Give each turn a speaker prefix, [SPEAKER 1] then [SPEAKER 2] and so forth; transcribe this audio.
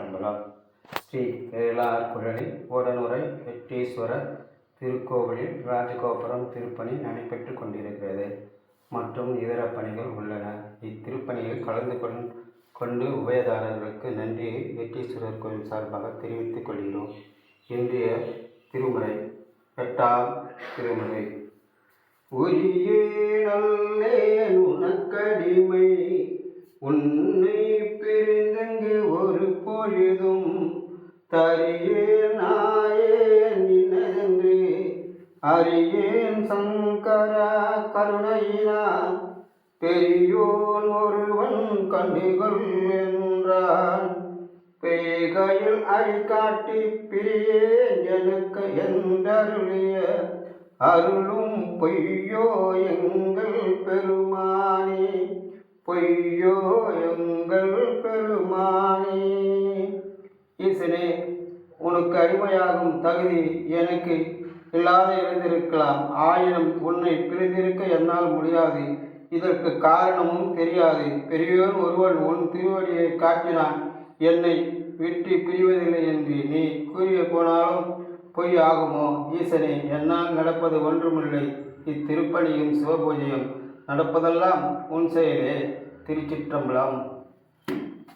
[SPEAKER 1] திருச்சிற்றம்பலம் ஸ்ரீ வேளார் குழலி ஓடனுரை வெட்டீஸ்வரர் திருக்கோவிலில் ராஜகோபுரம் திருப்பணி நடைபெற்று கொண்டிருக்கிறது. மற்றும் இதர பணிகள் உள்ளன. இத்திருப்பணியில் கலந்து கொண் கொண்டு உபயதாரர்களுக்கு நன்றியை வெட்டீஸ்வரர் கோயில் சார்பாக தெரிவித்துக் கொள்கிறோம். இன்றைய திருமுறை எட்டாம் திருமுறை. உரியே நல்லேன் உனக்கடிமை உன்னை பிரிந்தங்கு பொழுதும் தரியே நாயேன் நினைந்து அறியேன் சங்கர கருணையினான் பெரியோன் ஒருவன் கண்டுகொள் என்றான். பேகையில் அழிகாட்டி பிரியேன் எனக்கு எந்தருளிய அருளும் பொய்யோ எங்கள் பெருமானே. பொய்யோ எங்கள் பெருமானே. ஈசனே உனக்கு அடிமையாகும் தகுதி எனக்கு இல்லாத இருந்திருக்கலாம். ஆயினும் உன்னை பிரிந்திருக்க என்னால் முடியாது. இதற்கு காரணமும் தெரியாது. பெரியோர் ஒருவன் உன் திருவடியை காட்டினான். என்னை விட்டு பிரிவதில்லை என்று நீ கூறிய போனாலும் பொய் ஆகுமோ? ஈசனே என்னால் நடப்பது ஒன்றுமில்லை. இத்திருப்பணியும் சிவபூஜையும் நடப்பதெல்லாம் உன் செயலே. திருச்சிற்றம்பலம்.